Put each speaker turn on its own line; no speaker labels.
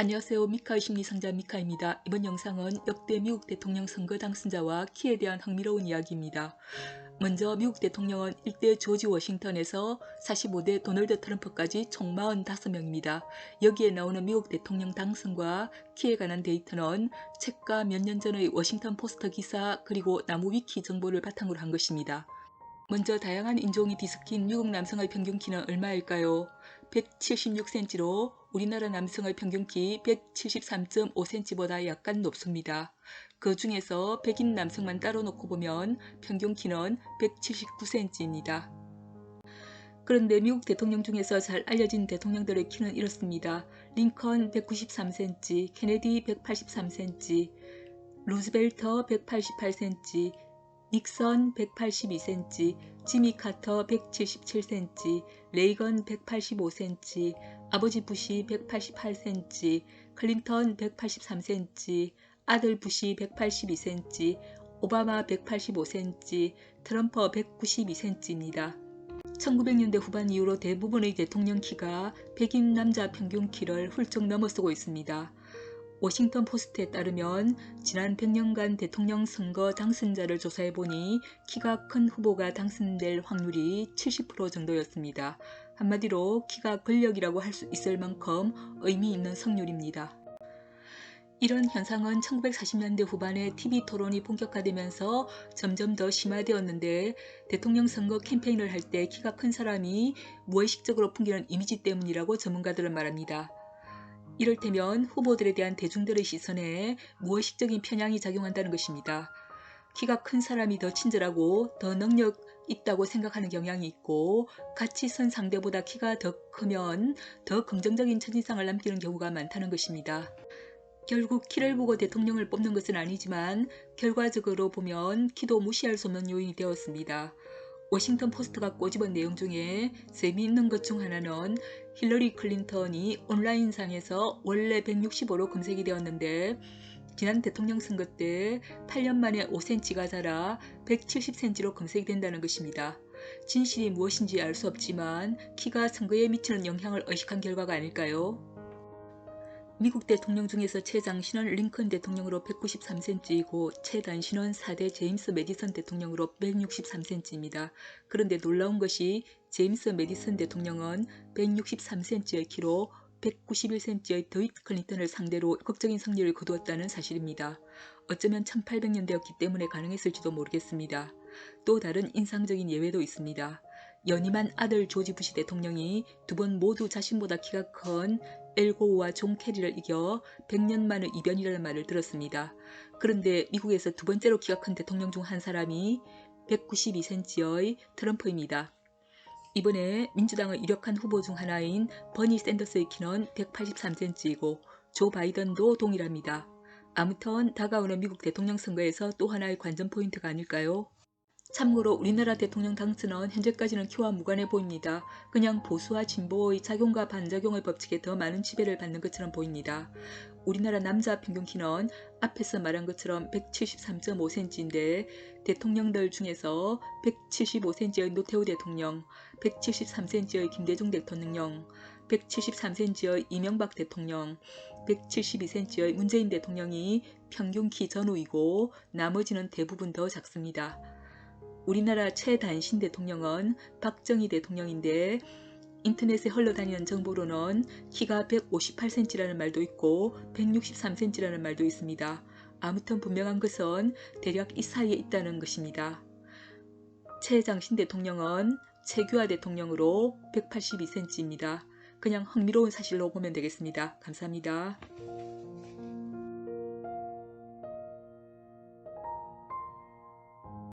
안녕하세요. 미카의 심리상자 미카입니다. 이번 영상은 역대 미국 대통령 선거 당선자와 키에 대한 흥미로운 이야기입니다. 먼저 미국 대통령은 1대 조지 워싱턴에서 45대 도널드 트럼프까지 총 45명입니다. 여기에 나오는 미국 대통령 당선과 키에 관한 데이터는 책과 몇 년 전의 워싱턴 포스터 기사 그리고 나무 위키 정보를 바탕으로 한 것입니다. 먼저 다양한 인종이 뒤섞인 미국 남성의 평균 키는 얼마일까요? 176cm로 우리나라 남성의 평균 키 173.5cm보다 약간 높습니다. 그 중에서 백인 남성만 따로 놓고 보면 평균 키는 179cm입니다. 그런데 미국 대통령 중에서 잘 알려진 대통령들의 키는 이렇습니다. 링컨 193cm, 케네디 183cm, 루즈벨터 188cm, 닉선 182cm, 지미 카터 177cm, 레이건 185cm, 아버지 부시 188cm, 클린턴 183cm, 아들 부시 182cm, 오바마 185cm, 트럼프 192cm입니다. 1900년대 후반 이후로 대부분의 대통령 키가 백인 남자 평균 키를 훌쩍 넘어서고 있습니다. 워싱턴 포스트에 따르면 지난 100년간 대통령 선거 당선자를 조사해보니 키가 큰 후보가 당선될 확률이 70% 정도였습니다. 한마디로 키가 권력이라고 할 수 있을 만큼 의미 있는 성률입니다. 이런 현상은 1940년대 후반에 TV 토론이 본격화되면서 점점 더 심화되었는데 대통령 선거 캠페인을 할 때 키가 큰 사람이 무의식적으로 풍기는 이미지 때문이라고 전문가들은 말합니다. 이를테면 후보들에 대한 대중들의 시선에 무의식적인 편향이 작용한다는 것입니다. 키가 큰 사람이 더 친절하고 더 능력 있다고 생각하는 경향이 있고 같이 선 상대보다 키가 더 크면 더 긍정적인 첫인상을 남기는 경우가 많다는 것입니다. 결국 키를 보고 대통령을 뽑는 것은 아니지만 결과적으로 보면 키도 무시할 수 없는 요인이 되었습니다. 워싱턴 포스트가 꼬집은 내용 중에 재미있는 것 중 하나는 힐러리 클린턴이 온라인상에서 원래 165로 검색이 되었는데 지난 대통령 선거 때 8년 만에 5cm가 자라 170cm로 검색이 된다는 것입니다. 진실이 무엇인지 알 수 없지만 키가 선거에 미치는 영향을 의식한 결과가 아닐까요? 미국 대통령 중에서 최장신은 링컨 대통령으로 193cm이고 최단신은 4대 제임스 메디슨 대통령으로 163cm입니다. 그런데 놀라운 것이 제임스 메디슨 대통령은 163cm의 키로 191cm의 더이트 클린턴을 상대로 극적인 승리를 거두었다는 사실입니다. 어쩌면 1800년대였기 때문에 가능했을지도 모르겠습니다. 또 다른 인상적인 예외도 있습니다. 연임한 아들 조지 부시 대통령이 두 번 모두 자신보다 키가 큰 엘고우와 존 캐리를 이겨 100년 만의 이변이라는 말을 들었습니다. 그런데 미국에서 두 번째로 키가 큰 대통령 중 한 사람이 192cm의 트럼프입니다. 이번에 민주당의 유력한 후보 중 하나인 버니 샌더스의 키는 183cm이고 조 바이든도 동일합니다. 아무튼 다가오는 미국 대통령 선거에서 또 하나의 관전 포인트가 아닐까요? 참고로 우리나라 대통령 당선은 현재까지는 키와 무관해 보입니다. 그냥 보수와 진보의 작용과 반작용의 법칙에 더 많은 지배를 받는 것처럼 보입니다. 우리나라 남자 평균 키는 앞에서 말한 것처럼 173.5cm인데 대통령들 중에서 175cm의 노태우 대통령, 173cm의 김대중 대통령, 173cm의 이명박 대통령, 172cm의 문재인 대통령이 평균 키 전후이고 나머지는 대부분 더 작습니다. 우리나라 최단신 대통령은 박정희 대통령인데 인터넷에 흘러다니는 정보로는 키가 158cm라는 말도 있고 163cm라는 말도 있습니다. 아무튼 분명한 것은 대략 이 사이에 있다는 것입니다. 최장신 대통령은 최규하 대통령으로 182cm입니다. 그냥 흥미로운 사실로 보면 되겠습니다. 감사합니다.